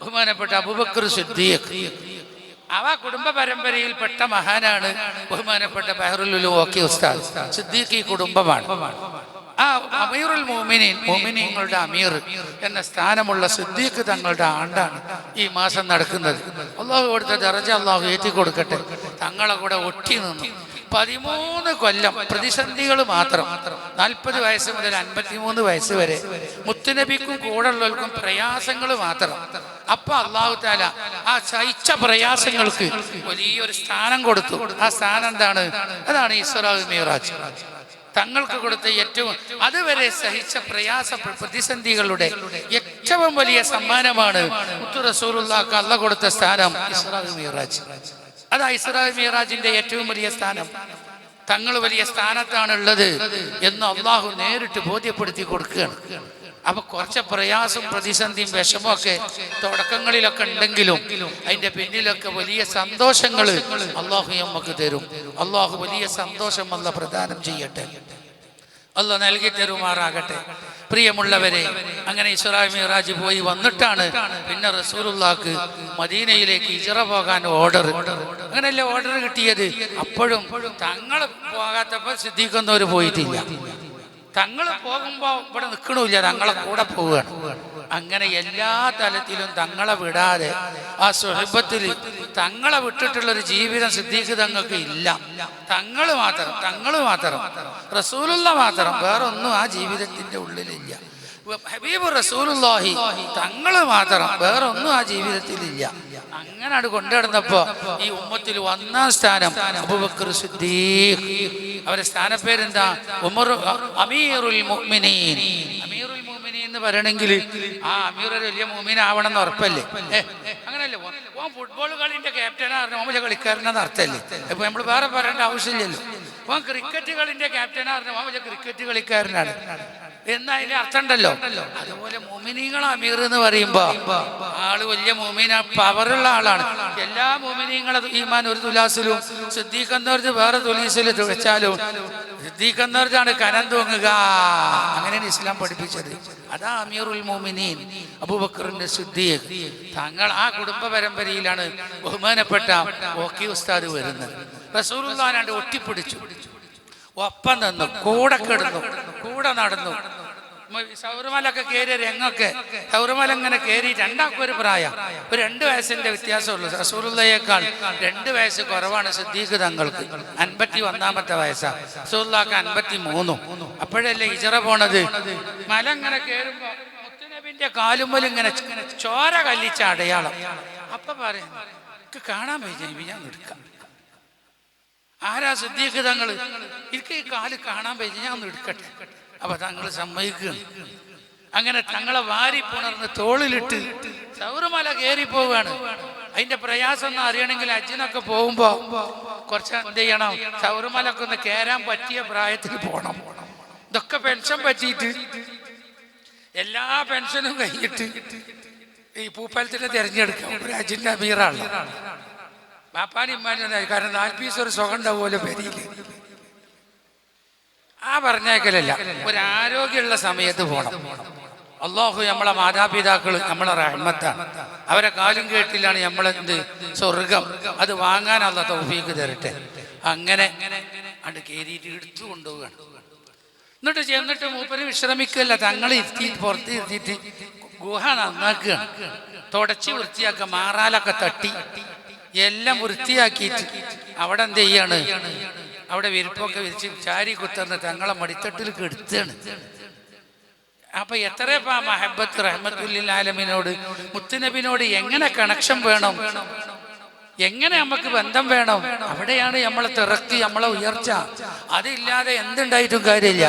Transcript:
ബഹുമാനപ്പെട്ട അബുബക്കർ സിദ്ദീഖ്. അവ കുടുംബ പരമ്പരയിൽപ്പെട്ട മഹാനാണ് ബഹുമാനപ്പെട്ട ബഹറുൽ ഓക്കെ ഉസ്താദ്. സിദ്ദീഖ് ഈ കുടുംബമാണ്. ആ അമീറുൽ മോമിനീൻ മോമിനീങ്ങളുടെ അമീർ എന്ന സ്ഥാനമുള്ള സിദ്ദീഖ് തങ്ങളുടെ ആണ്ടാണ് ഈ മാസം നടക്കുന്നത്. അള്ളാഹു കൊടുത്ത ദറജ അള്ളാഹു ഏറ്റി കൊടുക്കട്ടെ. തങ്ങളെ കൂടെ ഒട്ടി നിന്നു. പതിമൂന്ന് കൊല്ലം പ്രതിസന്ധികൾ മാത്രം. നാൽപ്പത് വയസ്സ് മുതൽ അൻപത്തിമൂന്ന് വയസ്സ് വരെ മുത്തുനബിക്കും കൂടെ ഉള്ളവർക്കും പ്രയാസങ്ങൾ മാത്രം. അപ്പൊ അള്ളാഹു താല ആ സഹിച്ച പ്രയാസങ്ങൾക്ക് വലിയൊരു സ്ഥാനം കൊടുത്തു. ആ സ്ഥാനം എന്താണ്? അതാണ് ഈശ്വരാജ് തങ്ങൾക്ക് കൊടുത്ത ഏറ്റവും അതുവരെ സഹിച്ച പ്രയാസ പ്രതിസന്ധികളുടെ ഏറ്റവും വലിയ സമ്മാനമാണ് മുത്തു റസൂലുള്ളാഹ്ക്ക് അല്ല കൊടുത്ത സ്ഥാനം ഇസ്രാഹ് മീറാജ്. അതാ ഇസ്രായേൽ മിറാജിന്റെ ഏറ്റവും വലിയ സ്ഥാനം. തങ്ങൾ വലിയ സ്ഥാനത്താണ് ഉള്ളത് എന്ന് അള്ളാഹു നേരിട്ട് ബോധ്യപ്പെടുത്തി കൊടുക്കുകയാണ്. അപ്പൊ കുറച്ച് പ്രയാസം പ്രതിസന്ധിയും വിഷമവും ഒക്കെ തുടക്കങ്ങളിലൊക്കെ ഉണ്ടെങ്കിലും അതിന്റെ പിന്നിലൊക്കെ വലിയ സന്തോഷങ്ങൾ അള്ളാഹു നമുക്ക് തരും. അള്ളാഹു വലിയ സന്തോഷം അല്ല പ്രദാനം ചെയ്യട്ടെ. അല്ല നൽകി തരുമാറാകട്ടെ. പ്രിയമുള്ളവരെ അങ്ങനെ ഇസ്രാഹി മിറാജ് പോയി വന്നിട്ടാണ് പിന്നെ റസൂലുള്ളാക്ക് മദീനയിലേക്ക് ഇജറ പോകാൻ ഓർഡർ അങ്ങനെയല്ലേ ഓർഡർ കിട്ടിയത്? അപ്പോഴും തങ്ങൾ പോകാത്തപ്പോൾ സിദ്ധിക്കുന്നവർ പോയിട്ടില്ല. തങ്ങൾ പോകുമ്പോൾ ഇവിടെ നിൽക്കണില്ല തങ്ങളെ കൂടെ പോവുകയാണ്. അങ്ങനെ എല്ലാ തലത്തിലും തങ്ങളെ വിടാതെ ആ സുഹൃബത്തിൽ തങ്ങളെ വിട്ടിട്ടുള്ള ഒരു ജീവിതം സിദ്ദീഖ് തങ്ങൾക്ക് ഇല്ല. തങ്ങൾ മാത്രം തങ്ങൾ മാത്രം. റസൂലുള്ള മാത്രം. വേറൊന്നും ആ ജീവിതത്തിന്റെ ഉള്ളിലില്ല. ഹബീബ് റസൂലുള്ളാഹി തങ്ങൾ മാത്രം. വേറൊന്നും ആ ജീവിതത്തിലില്ല അങ്ങനെ അത് കൊണ്ടുനടന്നപ്പോ ഈ ഉമ്മത്തിൽ ഒന്നാം സ്ഥാനം അബൂബക്കർ സിദ്ദീഖ്. അവരുടെ സ്ഥാനപ്പേരെന്താ? ഉമർ അമീറുൽ മുഅ്മിനീൻ. മുഅ്മിനീൻ എന്ന് പറയണമെങ്കിൽ ആ അമീർ ഒരു വലിയ മുഅ്മിൻ ആവണം എന്ന് ഉറപ്പല്ലേ അങ്ങനല്ലേ ഓൻ- ഫുട്ബോൾ കളിന്റെ ക്യാപ്റ്റനാ ഓൻ ഓമിലെ കളിക്കാരനെന്ന് അർത്ഥമല്ലേ ഇപ്പൊ നമ്മൾ വേറെ പറയേണ്ട ആവശ്യമില്ലല്ലോ. ഓൻ ക്രിക്കറ്റ് കളിന്റെ ക്യാപ്റ്റനാ ഓൻ ഓമിലെ ക്രിക്കറ്റ് കളിക്കാരനാണ്. എന്നതിന്റെ അർത്ഥം ഉണ്ടല്ലോ അതുപോലെ മോമിനികൾ അമീർ എന്ന് പറയുമ്പോ ആൾ വലിയ മോമിന പവറുള്ള ആളാണ്. എല്ലാ മോമിനിങ്ങളെ ഈമാൻ ഒരു തുലാസിലും സിദ്ദീഖന്നോർജ് വേറെ തുലീസിൽ വെച്ചാലും സിദ്ദീഖന്നോർജാണ് കനം തൂങ്ങുക. അങ്ങനെയാണ് ഇസ്ലാം പഠിപ്പിച്ചത്. അതാ അമീറുൽ മോമിനീൻ അബൂബക്കറിന്റെ സിദ്ദീഖ്. തങ്ങൾ ആ കുടുംബ പരമ്പരയിലാണ് ബഹുമാനപ്പെട്ട ഓക്കി ഉസ്താദ് വരുന്നത്. റസൂലുള്ളാനാണ്ട് ഒട്ടിപ്പിടിച്ചു. ഒപ്പം നിന്നു കൂടെ കിടന്നു കൂടെ നടന്നു. സൗരമലൊക്കെ കയറിയ രംഗൊക്കെ സൗരമല ഇങ്ങനെ കയറി രണ്ടാൾക്കും ഒരു പ്രായം. ഒരു രണ്ട് വയസ്സിന്റെ വ്യത്യാസമുള്ളൂ. റസൂലുള്ളയേക്കാൾ രണ്ട് വയസ്സ് കുറവാണ് സിദ്ദീഖ് തങ്ങൾക്ക്. അൻപത്തി ഒന്നാമത്തെ വയസ്സാ. റസൂലുള്ളാക്ക് അൻപത്തി മൂന്നും. അപ്പോഴല്ലേ ഇജറ പോണത്? മല ഇങ്ങനെ കയറുമ്പോ മുത്തുനബിന്റെ കാലുമ്പൽ ഇങ്ങനെ ചോര കല്ലിച്ച അടയാളം. അപ്പൊ പറയാം "എനിക്ക് കാണാൻ പറ്റി ഞാൻ എടുക്കാം. ആരാ സിദ്ദീഖ് തങ്ങൾ എനിക്ക് ഈ കാൽ കാണാൻ പറ്റി ഞാൻ ഒന്ന് എടുക്കട്ടെ. അപ്പൊ തങ്ങൾ സമ്മതിക്കുകയാണ് അങ്ങനെ തങ്ങളെ വാരി പുണർന്ന് തോളിലിട്ട് സൗരമല കയറി പോവുകയാണ്. അതിന്റെ പ്രയാസം ഒന്ന് അറിയണമെങ്കിൽ അജ്ജിനൊക്കെ പോകുമ്പോ കുറച്ച് എന്ത് ചെയ്യണം? സൗരമലൊക്കെ ഒന്ന് കയറാൻ പറ്റിയ പ്രായത്തിൽ പോകണം ഇതൊക്കെ പെൻഷൻ പറ്റിയിട്ട് എല്ലാ പെൻഷനും കഴിഞ്ഞിട്ട് ഈ പൂപ്പാലത്തിനെ തിരഞ്ഞെടുക്കാം. അജിന്റെ അമീറാണ്. ബാപ്പാനും ഇമ്മാനും കാരണം നാൽപ്പീസ് ഒരു സുഖം ഉണ്ടാവുമല്ലോ പെരിയിൽ. ആ പറഞ്ഞേക്കലല്ല. ഒരു ആരോഗ്യമുള്ള സമയത്ത് പോകണം അള്ളാഹു നമ്മളെ മാതാപിതാക്കൾ നമ്മളെ റഹ്മത്താണ്. അവരെ കാലും കേട്ടില്ലാണ് നമ്മളെന്ത് സ്വർഗം. അത് വാങ്ങാൻ അല്ല തൗഫീക്ക് തരട്ടെ. അങ്ങനെ അണ്ട് കയറിയിട്ട് എടുത്തു കൊണ്ടുപോവുകയാണ് എന്നിട്ട് ചെന്നിട്ട് മൂപ്പര് വിശ്രമിക്കല്ല. തങ്ങൾ ഇരുത്തി പുറത്ത് ഇരുത്തിയിട്ട് ഗുഹ നന്നാക്കുകയാണ് തുടച്ച് വൃത്തിയാക്കുക മാറാലൊക്കെ തട്ടി. എല്ലാം വൃത്തിയാക്കിയിട്ട് അവിടെ എന്ത് ചെയ്യാണ്? അവിടെ വിരിപ്പൊക്കെ വിരിച്ച് ചാരി കുത്തുന്ന തങ്ങളെ മടിത്തട്ടിൽ കെടുത്താണ് അപ്പൊ എത്ര മഹബത്ത് റഹ്മത്തുല്ലാലമിനോട് മുത്തുനബിനോട് എങ്ങനെ കണക്ഷൻ വേണം? എങ്ങനെ നമുക്ക് ബന്ധം വേണം? അവിടെയാണ് നമ്മളെ തിറക്കി നമ്മളെ ഉയർച്ച. അതില്ലാതെ എന്തുണ്ടായിട്ടും കാര്യമില്ല.